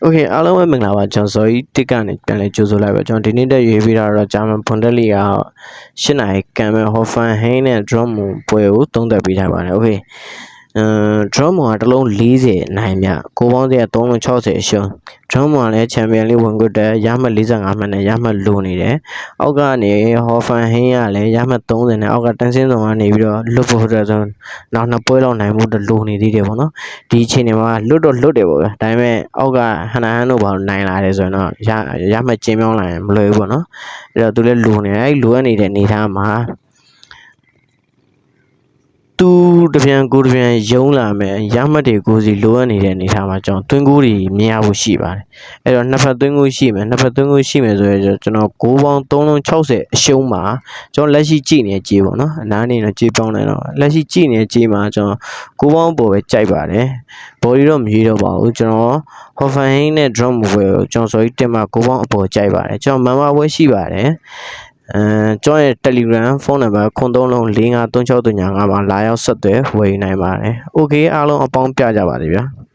โอเคအားလုံးပဲမင်္ဂလာပါကျွန်တော်ဇော်ကြီးတစ်ကနေပြန်လဲကြိုဆိုလိုက်ပါကျွန်တော်ဒီနေ့တက်ရွေးပြီးတာတော့ဂျာမန်ဘွန်ဒက်လီဂါရှစ်နိုင်ကံမဲ့ဟော်ဖန်ဟိန်းနဲ့ဒရော့မွန်ပွဲကိုသုံးသပ်ပေးထားပါတယ်โอเค အမ်ဒရော့မွန်ကတစ်လုံး40နိုင်မြကိုပေါင်းစရာ360အရှုံးဒရော့မွန်ကလည်းချန်ပီယံလိဝင်ခွတ်တဲ့ရမှတ်45မှတ်နဲ့ရမှတ်လိုနေတယ်အောက်ကနေဟော်ဖန်ဟိန်းကလည်းရမှတ်30နဲ့အောက်ကတန်းစင်းဆောင်ကနေပြီးတော့လွတ်ဖို့တဲ့ဆိုနောက်နှစ်ပွဲလောက်နိုင်မှုတော့လိုနေသေးတယ်ပေါ့နော်ဒီအချိန်တွေမှာလွတ်တော့လွတ်တယ်ပေါ့ဗျာဒါပေမဲ့အောက်ကဟန်နာဟန်တို့ဘာလို့နိုင်လာတယ်ဆိုရင်တော့ရရမှကျင်းပြောင်းလာရင်မလွယ်ဘူးပေါ့နော်အဲ့တော့သူလည်းလူနေတယ်အဲ့လိုအပ်နေတဲ့အနေထားမှာ သူတပြန်ကိုတပြန်ယုံလာမယ်ရမှတ်တွေကိုစီလိုအပ်နေတဲ့အနေထားမှာကျွန်တော်တွင်းကိုတွေမြင်ရဖို့ရှိပါတယ်အဲ့တော့နှစ်ဖက်တွင်းကိုရှိမယ်နှစ်ဖက်တွင်းကိုရှိမယ်ဆိုရင်ကျွန်တော်6ပေါင်း360အရှုံးမှာကျွန်တော်လက်ရှိကြည့်နေတဲ့ကြေးပေါ့နော်အနားနေတော့ကြေးပေါင်းနေတော့လက်ရှိကြည့်နေတဲ့ကြေးမှာကျွန်တော်6ပေါင်းပေါ်ပဲကြိုက်ပါတယ်ဘော်ဒီတော့မရေးတော့ပါဘူးကျွန်တော်ဟော်ဖန်ဟင်းနဲ့ drum ဘွယ်ကိုကျွန်တော်ဆိုပြီးတင်မှာကိုပေါင်းအပေါ်ကြိုက်ပါတယ်ကျွန်တော်မန်မာဘွယ်ရှိပါတယ် အဲကျွန်တော်ရဲ့ Telegram ဖုန်းနံပါတ်03လုံး453639မှာလာရောက်ဆက်သွယ်ဝယ်ယူနိုင်ပါတယ်။ Okay အားလုံးအပေါင်းပြကြပါစေဗျာ။